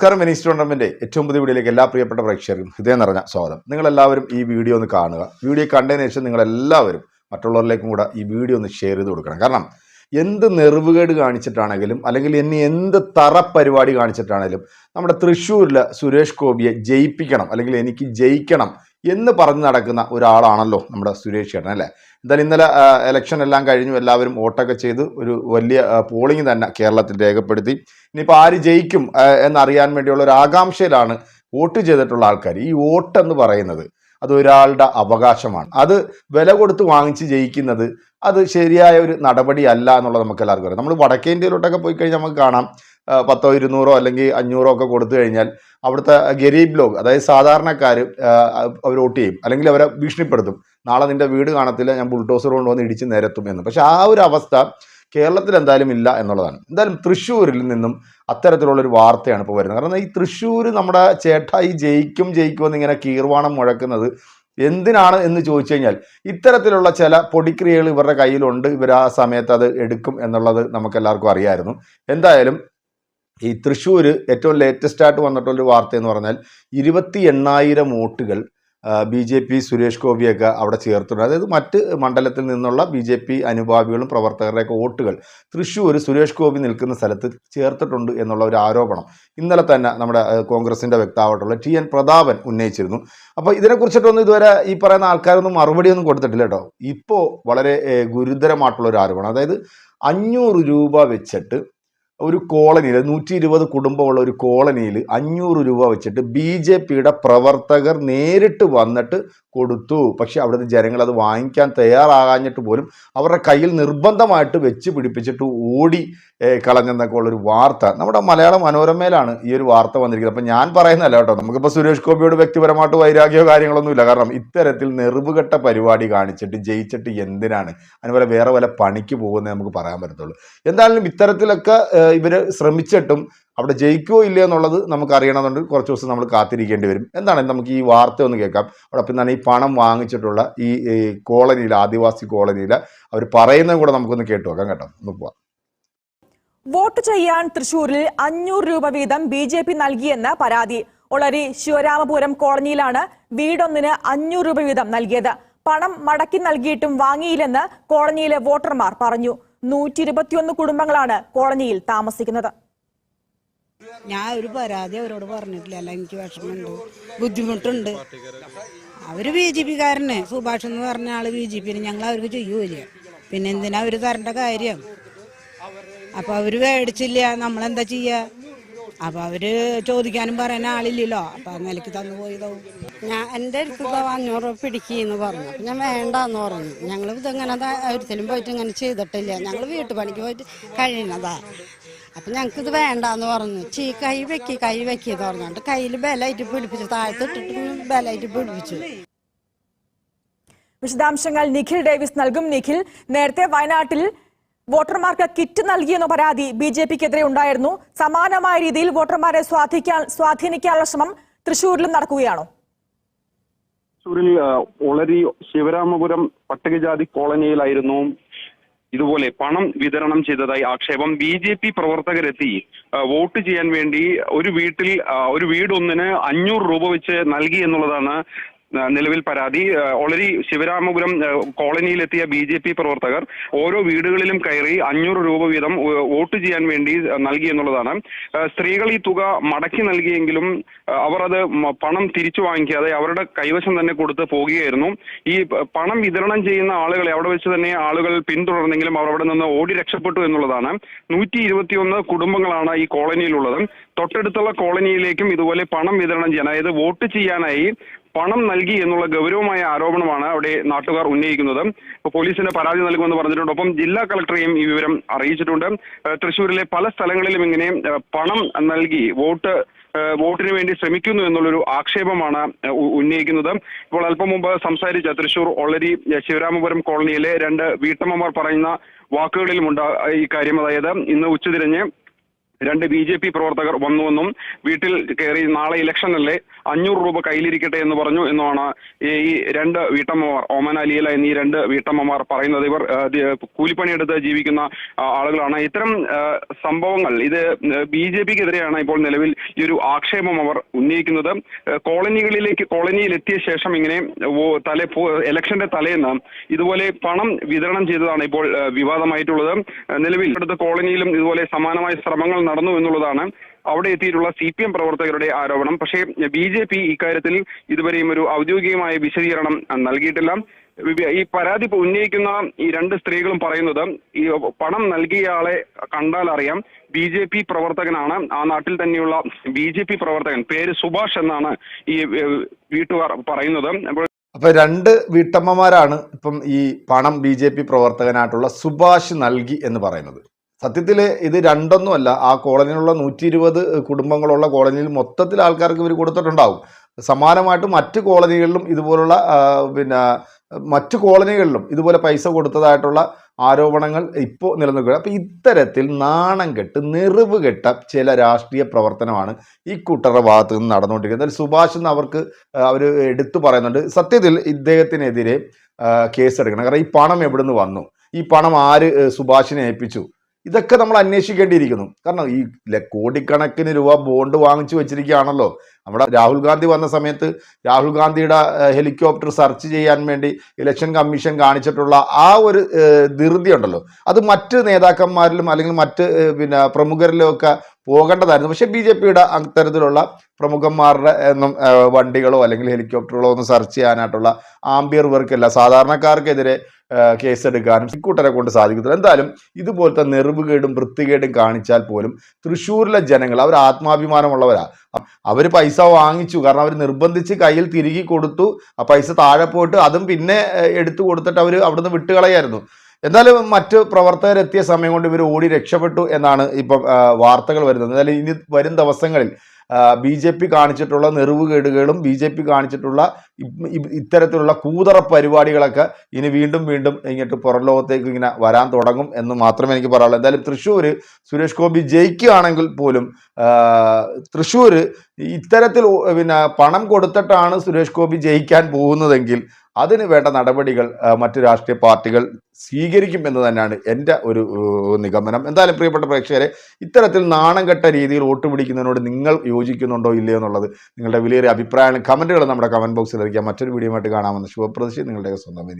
നമസ്കാരം Venice tournament ഏറ്റവും പുതിയ വീഡിയോയിലേക്ക് എല്ലാ പ്രിയപ്പെട്ട പ്രേക്ഷകർക്കും ഹൃദയം നിറഞ്ഞ സ്വാഗതം. നിങ്ങളെല്ലാവരും ഈ വീഡിയോ ഒന്ന് കാണുക. വീഡിയോ കണ്ടതിന് ശേഷം നിങ്ങളെല്ലാവരും മറ്റുള്ളവരിലേക്കും കൂടെ ഈ വീഡിയോ ഒന്ന് ഷെയർ ചെയ്ത് കൊടുക്കണം. കാരണം എന്ത് നെറിവുകേട് കാണിച്ചിട്ടാണെങ്കിലും അല്ലെങ്കിൽ ഇനി എന്ത് തറ പരിപാടി കാണിച്ചിട്ടാണെങ്കിലും നമ്മുടെ തൃശ്ശൂരിലെ സുരേഷ് ഗോപിയെ ജയിപ്പിക്കണം അല്ലെങ്കിൽ എനിക്ക് ജയിക്കണം എന്ന് പറഞ്ഞ് നടക്കുന്ന ഒരാളാണല്ലോ നമ്മുടെ സുരേഷ് ചേട്ടൻ അല്ലേ? എന്തായാലും ഇന്നലെ ഇലക്ഷൻ എല്ലാം കഴിഞ്ഞു. എല്ലാവരും വോട്ടൊക്കെ ചെയ്ത് ഒരു വലിയ പോളിംഗ് തന്നെ കേരളത്തിൽ രേഖപ്പെടുത്തി. ഇനിയിപ്പോൾ ആര് ജയിക്കും എന്നറിയാൻ വേണ്ടിയുള്ള ഒരു ആകാംക്ഷയിലാണ് വോട്ട് ചെയ്തിട്ടുള്ള ആൾക്കാർ. ഈ വോട്ട് എന്ന് പറയുന്നത് അത് ഒരാളുടെ അവകാശമാണ്. അത് വില കൊടുത്ത് വാങ്ങിച്ച് ജയിക്കുന്നത് അത് ശരിയായ ഒരു നടപടിയല്ല എന്നുള്ളത് നമുക്ക് എല്ലാവർക്കും അറിയാം. നമ്മൾ വടക്കേ ഇന്ത്യയിലോട്ടൊക്കെ പോയി കഴിഞ്ഞാൽ നമുക്ക് കാണാം. പത്തോ ഇരുന്നൂറോ അല്ലെങ്കിൽ അഞ്ഞൂറോ ഒക്കെ കൊടുത്തു കഴിഞ്ഞാൽ അവിടുത്തെ ഗരീബ് ലോഗ് അതായത് സാധാരണക്കാർ അവർ വോട്ട് ചെയ്യും. അല്ലെങ്കിൽ അവരെ ഭീഷണിപ്പെടുത്തും. നാളെ നിന്റെ വീട് കാണത്തില്ല ഞാൻ ബുൾഡോസർ കൊണ്ടുവന്ന് ഇടിച്ച് നിരത്തും എന്ന്. പക്ഷെ ആ ഒരു അവസ്ഥ കേരളത്തിൽ എന്തായാലും ഇല്ല എന്നുള്ളതാണ്. എന്തായാലും തൃശ്ശൂരിൽ നിന്നും അത്തരത്തിലുള്ള ഒരു വാർത്തയാണ് ഇപ്പോൾ വരുന്നത്. കാരണം ഈ തൃശ്ശൂർ നമ്മുടെ ചേട്ടായി ജയിക്കും ജയിക്കുമെന്ന് ഇങ്ങനെ കീർവാണം മുഴക്കുന്നത് എന്തിനാണ് എന്ന് ചോദിച്ചു കഴിഞ്ഞാൽ ഇത്തരത്തിലുള്ള ചില പൊടിക്രിയകൾ ഇവരുടെ കയ്യിലുണ്ട്. ഇവർ ആ സമയത്ത് അത് എടുക്കും എന്നുള്ളത് നമുക്കെല്ലാവർക്കും അറിയായിരുന്നു എന്തായാലും ഈ തൃശ്ശൂർ ഏറ്റവും ലേറ്റസ്റ്റ് ആയിട്ട് വന്നിട്ടുള്ളൊരു വാർത്ത എന്ന് പറഞ്ഞാൽ ഇരുപത്തി എണ്ണായിരം വോട്ടുകൾ ബി ജെ പി സുരേഷ് ഗോപിയൊക്കെ അവിടെ ചേർത്തിട്ടുണ്ട്. അതായത് മറ്റ് മണ്ഡലത്തിൽ നിന്നുള്ള ബി ജെ പി അനുഭാവികളും പ്രവർത്തകരുടെയൊക്കെ വോട്ടുകൾ തൃശ്ശൂർ സുരേഷ് ഗോപി നിൽക്കുന്ന സ്ഥലത്ത് ചേർത്തിട്ടുണ്ട് എന്നുള്ള ഒരു ആരോപണം ഇന്നലെ തന്നെ നമ്മുടെ കോൺഗ്രസിന്റെ വ്യക്താവായിട്ടുള്ള ടി എൻ പ്രതാപൻ ഉന്നയിച്ചിരുന്നു. അപ്പോൾ ഇതിനെക്കുറിച്ചിട്ടൊന്നും ഇതുവരെ ഈ പറയുന്ന ആൾക്കാരൊന്നും മറുപടിയൊന്നും കൊടുത്തിട്ടില്ല കേട്ടോ. ഇപ്പോൾ വളരെ ഗുരുതരമായിട്ടുള്ള ഒരു ആരോപണം. അതായത് അഞ്ഞൂറ് രൂപ വെച്ചിട്ട് ഒരു കോളനിയിൽ നൂറ്റി ഇരുപത് കുടുംബമുള്ള ഒരു കോളനിയിൽ അഞ്ഞൂറ് രൂപ വെച്ചിട്ട് ബി ജെ പിയുടെ പ്രവർത്തകർ നേരിട്ട് വന്നിട്ട് കൊടുത്തു. പക്ഷെ അവിടുത്തെ ജനങ്ങൾ അത് വാങ്ങിക്കാൻ തയ്യാറാകാഞ്ഞിട്ട് പോലും അവരുടെ കയ്യിൽ നിർബന്ധമായിട്ട് വെച്ച് പിടിപ്പിച്ചിട്ട് ഓടി കളഞ്ഞെന്നൊക്കെ ഉള്ളൊരു വാർത്ത. നമ്മുടെ മലയാള മനോരമയിലാണ് ഈ ഒരു വാർത്ത വന്നിരിക്കുന്നത്. അപ്പം ഞാൻ പറയുന്നതല്ല കേട്ടോ നമുക്കിപ്പോൾ സുരേഷ് ഗോപിയോട് വ്യക്തിപരമായിട്ട് വൈരാഗ്യമോ കാര്യങ്ങളൊന്നുമില്ല കാരണം ഇത്തരത്തിൽ നെറിവുകെട്ട പരിപാടി കാണിച്ചിട്ട് ജയിച്ചിട്ട് എന്തിനാണ്? അതുപോലെ വേറെ വല്ല പണിക്ക് പോകുന്നേ നമുക്ക് പറയാൻ പറ്റത്തുള്ളൂ. എന്തായാലും ഇത്തരത്തിലൊക്കെ ഇവർ ശ്രമിച്ചിട്ടും അവിടെ ജയിക്കുമോ ഇല്ലയോ എന്നുള്ളത് നമുക്ക് അറിയണമെന്നുണ്ട് കുറച്ച് ദിവസം നമ്മൾ കാത്തിരിക്കേണ്ടി വരും. എന്താണ്? നമുക്ക് ഈ വാർത്ത ഒന്ന് കേൾക്കാം. അവിടെ പിന്നാണ് ഈ പണം വാങ്ങിച്ചിട്ടുള്ള ഈ കോളനിയിൽ ആദിവാസി കോളനിയിൽ അവർ പറയുന്നതും കൂടെ നമുക്കൊന്ന് കേട്ടു നോക്കാം കേട്ടോ. ഒന്ന് പോവാം. വോട്ട് ചെയ്യാൻ തൃശൂരിൽ അഞ്ഞൂറ് രൂപ വീതം ബി ജെ പി നൽകിയെന്ന് പരാതി. ഒളരി ശിവരാമപുരം കോളനിയിലാണ് വീടൊന്നിന് അഞ്ഞൂറ് രൂപ വീതം നൽകിയത്. പണം മടക്കി നൽകിയിട്ടും വാങ്ങിയില്ലെന്ന് കോളനിയിലെ വോട്ടർമാർ പറഞ്ഞു. നൂറ്റി ഇരുപത്തിയൊന്ന് കുടുംബങ്ങളാണ് കോളനിയിൽ താമസിക്കുന്നത്. ഞാൻ ഒരു പരാതി അവരോട് പറഞ്ഞിട്ടില്ല. അല്ല എനിക്ക് വിഷമമുണ്ട്. ബുദ്ധിമുട്ടുണ്ട്. അവർ ബി ജെ പിക്കാരനെ. സുഭാഷ് എന്ന് പറഞ്ഞ ആൾ ബി ജെ പി ഞങ്ങൾ അവർക്ക് ചെയ്യൂല പിന്നെ എന്തിനാ അവർ തരേണ്ട കാര്യം? അപ്പൊ അവർ മേടിച്ചില്ല. നമ്മളെന്താ ചെയ്യാ? അപ്പൊ അവർ ചോദിക്കാനും പറയാൻ ആളില്ലല്ലോ. അപ്പൊ നിലയ്ക്ക് തന്നു പോയതാവും ഞാൻ എന്റെ അടുത്ത് അഞ്ഞൂറ് രൂപ പിടിക്കുന്നു പറഞ്ഞു. ഞാൻ വേണ്ടാന്ന് പറഞ്ഞു. ഞങ്ങൾ ഇതങ്ങനെ ഒരിക്കലും പോയിട്ട് ഇങ്ങനെ ചെയ്തിട്ടില്ല. ഞങ്ങൾ വീട്ടുപണിക്ക് പോയിട്ട് കഴിയുന്നതാ. അപ്പം ഞങ്ങൾക്ക് ഇത് വേണ്ടാന്ന് പറഞ്ഞു. ചീ കൈ വെക്കി കൈ വെക്കി എന്ന് പറഞ്ഞോണ്ട് കയ്യിൽ ബലമായിട്ട് പിടിപ്പിച്ചു. താഴത്തിട്ടിട്ട് ബലമായിട്ട് പിടിപ്പിച്ചു. വിശദാംശങ്ങൾ നിഖിൽ ഡേവിസ് നൽകും. നിഖിൽ നേരത്തെ വയനാട്ടിൽ വോട്ടർമാർക്ക് കിറ്റ് നൽകിയെന്ന പരാതി ബി ജെ പിക്കെതിരെ ഉണ്ടായിരുന്നു. സമാനമായ രീതിയിൽ വോട്ടർമാരെ സ്വാധീനിക്കാൻ സ്വാധീനിക്കാനുള്ള ശ്രമം തൃശൂരിലും നടക്കുകയാണോ? തൃശൂരിൽ ഒളരി ശിവരാമപുരം പട്ടികജാതി കോളനിയിലായിരുന്നു ഇതുപോലെ പണം വിതരണം ചെയ്തതായി ആക്ഷേപം. ബി ജെ പി പ്രവർത്തകരെത്തി വോട്ട് ചെയ്യാൻ വേണ്ടി ഒരു വീട്ടിൽ ഒരു വീടൊന്നിന് അഞ്ഞൂറ് രൂപ വെച്ച് നൽകി എന്നുള്ളതാണ് നിലവിൽ പരാതി. ഓൾറെഡി ശിവരാമപുരം കോളനിയിലെത്തിയ ബി ജെ പി പ്രവർത്തകർ ഓരോ വീടുകളിലും കയറി അഞ്ഞൂറ് രൂപ വീതം വോട്ട് ചെയ്യാൻ വേണ്ടി നൽകി എന്നുള്ളതാണ്. സ്ത്രീകൾ ഈ തുക മടക്കി നൽകിയെങ്കിലും അവർ അത് പണം തിരിച്ചു വാങ്ങിക്കാതെ അവരുടെ കൈവശം തന്നെ കൊടുത്ത് പോകുകയായിരുന്നു. ഈ പണം വിതരണം ചെയ്യുന്ന ആളുകളെ അവിടെ വെച്ച് തന്നെ ആളുകൾ പിന്തുടർന്നെങ്കിലും അവർ അവിടെ നിന്ന് ഓടി രക്ഷപ്പെട്ടു എന്നുള്ളതാണ്. നൂറ്റി ഇരുപത്തിയൊന്ന് കുടുംബങ്ങളാണ് ഈ കോളനിയിലുള്ളത്. തൊട്ടടുത്തുള്ള കോളനിയിലേക്കും ഇതുപോലെ പണം വിതരണം ചെയ്യാൻ അതായത് വോട്ട് ചെയ്യാനായി പണം നൽകി എന്നുള്ള ഗൗരവമായ ആരോപണമാണ് അവിടെ നാട്ടുകാർ ഉന്നയിക്കുന്നത്. പോലീസിന് പരാതി നൽകുമെന്ന് പറഞ്ഞിട്ടുണ്ട്. ഒപ്പം ജില്ലാ കളക്ടറെയും ഈ വിവരം അറിയിച്ചിട്ടുണ്ട്. തൃശൂരിലെ പല സ്ഥലങ്ങളിലും ഇങ്ങനെ പണം നൽകി വോട്ട് വോട്ടിനു വേണ്ടി ശ്രമിക്കുന്നു എന്നുള്ളൊരു ആക്ഷേപമാണ് ഉന്നയിക്കുന്നത്. ഇപ്പോൾ അല്പം മുമ്പ് സംസാരിച്ച തൃശൂർ ഒളരി ശിവരാമപുരം കോളനിയിലെ രണ്ട് വീട്ടമ്മമാർ പറയുന്ന വാക്കുകളിലുമുണ്ട് കാര്യം. അതായത് ഇന്ന് ഉച്ചതിരിഞ്ഞ് രണ്ട് ബി ജെ പി പ്രവർത്തകർ വന്നുവെന്നും വീട്ടിൽ കയറി നാളെ ഇലക്ഷനല്ലേ അഞ്ഞൂറ് രൂപ കയ്യിലിരിക്കട്ടെ എന്ന് പറഞ്ഞു എന്നുമാണ് ഈ രണ്ട് വീട്ടമ്മമാർ ഓമന അലിയല എന്നീ രണ്ട് വീട്ടമ്മമാർ പറയുന്നത്. ഇവർ കൂലിപ്പണിയെടുത്ത് ജീവിക്കുന്ന ആളുകളാണ്. ഇത്തരം സംഭവങ്ങൾ ഇത് ബി ജെ പിക്കെതിരെയാണ് ഇപ്പോൾ നിലവിൽ ഈ ഒരു ആക്ഷേപം അവർ ഉന്നയിക്കുന്നത്. കോളനികളിലേക്ക് കോളനിയിൽ എത്തിയ ശേഷം ഇങ്ങനെ തലേ ഇലക്ഷന്റെ തലേന്ന് ഇതുപോലെ പണം വിതരണം ചെയ്തതാണ് ഇപ്പോൾ വിവാദമായിട്ടുള്ളത്. നിലവിൽ അടുത്ത കോളനിയിലും ഇതുപോലെ സമാനമായ ശ്രമങ്ങൾ നടന്നു എന്നുള്ളതാണ് അവിടെ എത്തിയിട്ടുള്ള സി പി എം പ്രവർത്തകരുടെ ആരോപണം. പക്ഷേ ബി ജെ പി ഇക്കാര്യത്തിൽ ഇതുവരെയും ഒരു ഔദ്യോഗികമായ വിശദീകരണം നൽകിയിട്ടില്ല. ഈ പരാതി ഉന്നയിക്കുന്ന ഈ രണ്ട് സ്ത്രീകളും പറയുന്നത് ഈ പണം നൽകിയ ആളെ കണ്ടാൽ അറിയാം. ബി ജെ പി പ്രവർത്തകനാണ്. ആ നാട്ടിൽ തന്നെയുള്ള ബി ജെ പി പ്രവർത്തകൻ പേര് സുഭാഷ് എന്നാണ് ഈ വീട്ടുകാർ പറയുന്നത്. അപ്പോൾ അപ്പൊ രണ്ട് വീട്ടമ്മമാരാണ് ഇപ്പം ഈ പണം ബി ജെ പി പ്രവർത്തകനായിട്ടുള്ള സുഭാഷ് നൽകി എന്ന് പറയുന്നത്. സത്യത്തിൽ ഇത് രണ്ടൊന്നുമല്ല. ആ കോളനിയിലുള്ള നൂറ്റി ഇരുപത് കുടുംബങ്ങളുള്ള കോളനിയിൽ മൊത്തത്തിൽ ആൾക്കാർക്ക് ഇവർ കൊടുത്തിട്ടുണ്ടാവും. സമാനമായിട്ട് മറ്റ് കോളനികളിലും ഇതുപോലുള്ള പിന്നെ മറ്റ് കോളനികളിലും ഇതുപോലെ പൈസ കൊടുത്തതായിട്ടുള്ള ആരോപണങ്ങൾ ഇപ്പോൾ നിലനിൽക്കുക അപ്പോൾ ഇത്തരത്തിൽ നാണം കെട്ട് നിറവ് കെട്ട ചില രാഷ്ട്രീയ പ്രവർത്തനമാണ് ഈ കൂട്ടരുടെ ഭാഗത്ത് നിന്ന് നടന്നുകൊണ്ടിരിക്കുന്നത്. സുഭാഷ് എന്ന് അവർക്ക് അവർ എടുത്തു പറയുന്നുണ്ട്. സത്യത്തിൽ ഇദ്ദേഹത്തിനെതിരെ കേസെടുക്കണം. കാരണം ഈ പണം എവിടെ നിന്ന് വന്നു? ഈ പണം ആര് സുഭാഷിനെ ഏൽപ്പിച്ചു? ഇതൊക്കെ നമ്മൾ അന്വേഷിക്കേണ്ടിയിരിക്കുന്നു. കാരണം ഈ കോടിക്കണക്കിന് രൂപ ബോണ്ട് വാങ്ങിച്ചു വെച്ചിരിക്കുകയാണല്ലോ. നമ്മുടെ രാഹുൽ ഗാന്ധി വന്ന സമയത്ത് രാഹുൽ ഗാന്ധിയുടെ ഹെലികോപ്റ്റർ സെർച്ച് ചെയ്യാൻ വേണ്ടി ഇലക്ഷൻ കമ്മീഷൻ കാണിച്ചിട്ടുള്ള ആ ഒരു ധൃതി ഉണ്ടല്ലോ. അത് മറ്റ് നേതാക്കന്മാരിലും അല്ലെങ്കിൽ മറ്റ് പിന്നെ പ്രമുഖരിലും ഒക്കെ പോകേണ്ടതായിരുന്നു. പക്ഷേ ബി ജെ പിയുടെ അത്തരത്തിലുള്ള പ്രമുഖന്മാരുടെ ഒന്നും വണ്ടികളോ അല്ലെങ്കിൽ ഹെലികോപ്റ്ററുകളോ ഒന്നും സെർച്ച് ചെയ്യാനായിട്ടുള്ള ആംബിയർ വർക്കല്ല. സാധാരണക്കാർക്കെതിരെ കേസെടുക്കാനും ഇക്കൂട്ടരെ കൊണ്ട് സാധിക്കത്തില്ല. എന്തായാലും ഇതുപോലത്തെ നെറിവുകേടും വൃത്തികേടും കാണിച്ചാൽ പോലും തൃശ്ശൂരിലെ ജനങ്ങൾ അവർ ആത്മാഭിമാനമുള്ളവരാ അവർ പൈസ വാങ്ങിച്ചു. കാരണം അവർ നിർബന്ധിച്ച് കയ്യിൽ തിരികെ കൊടുത്തു. ആ പൈസ താഴെ പോയിട്ട് അതും പിന്നെ എടുത്തു കൊടുത്തിട്ട് അവർ അവിടുന്ന് വിട്ടുകളയായിരുന്നു. എന്നാലും മറ്റ് പ്രവർത്തകരെത്തിയ സമയം കൊണ്ട് ഇവർ ഓടി രക്ഷപ്പെട്ടു എന്നാണ് ഇപ്പം വാർത്തകൾ വരുന്നത്. എന്നാലും ഇനി വരും ദിവസങ്ങളിൽ ബി ജെ പി കാണിച്ചിട്ടുള്ള നെറിവുകേടുകളും ബി ജെ പി കാണിച്ചിട്ടുള്ള ഇത്തരത്തിലുള്ള കൂതറ പരിപാടികളൊക്കെ ഇനി വീണ്ടും വീണ്ടും ഇങ്ങോട്ട് പുറം ലോകത്തേക്ക് ഇങ്ങനെ വരാൻ തുടങ്ങും എന്ന് മാത്രമേ എനിക്ക് പറയാനുള്ളൂ. എന്തായാലും തൃശ്ശൂർ സുരേഷ് ഗോപി ജയിക്കുകയാണെങ്കിൽ പോലും തൃശ്ശൂർ ഇത്തരത്തിൽ പിന്നെ പണം കൊടുത്തിട്ടാണ് സുരേഷ് ഗോപി ജയിക്കാൻ പോകുന്നതെങ്കിൽ അതിന് വേണ്ട നടപടികൾ മറ്റു രാഷ്ട്രീയ പാർട്ടികൾ സ്വീകരിക്കും എന്ന് തന്നെയാണ് എന്റെ ഒരു നിഗമനം. എന്തായാലും പ്രിയപ്പെട്ട പ്രേക്ഷകരെ ഇത്തരത്തിൽ നാണം കെട്ട രീതിയിൽ വോട്ട് പിടിക്കുന്നതിനോട് നിങ്ങൾ യോജിക്കുന്നുണ്ടോ ഇല്ലയോ എന്നുള്ളത് നിങ്ങളുടെ വിലയേറിയ അഭിപ്രായങ്ങൾ കമന്റുകൾ നമ്മുടെ കമന്റ് ബോക്സിൽ ഇറക്കിയാൽ മറ്റൊരു വീഡിയോ ആയിട്ട് കാണാമെന്ന് ശുഭപ്രതീക്ഷ നിങ്ങളുടെ സ്വന്തം വിനീത്.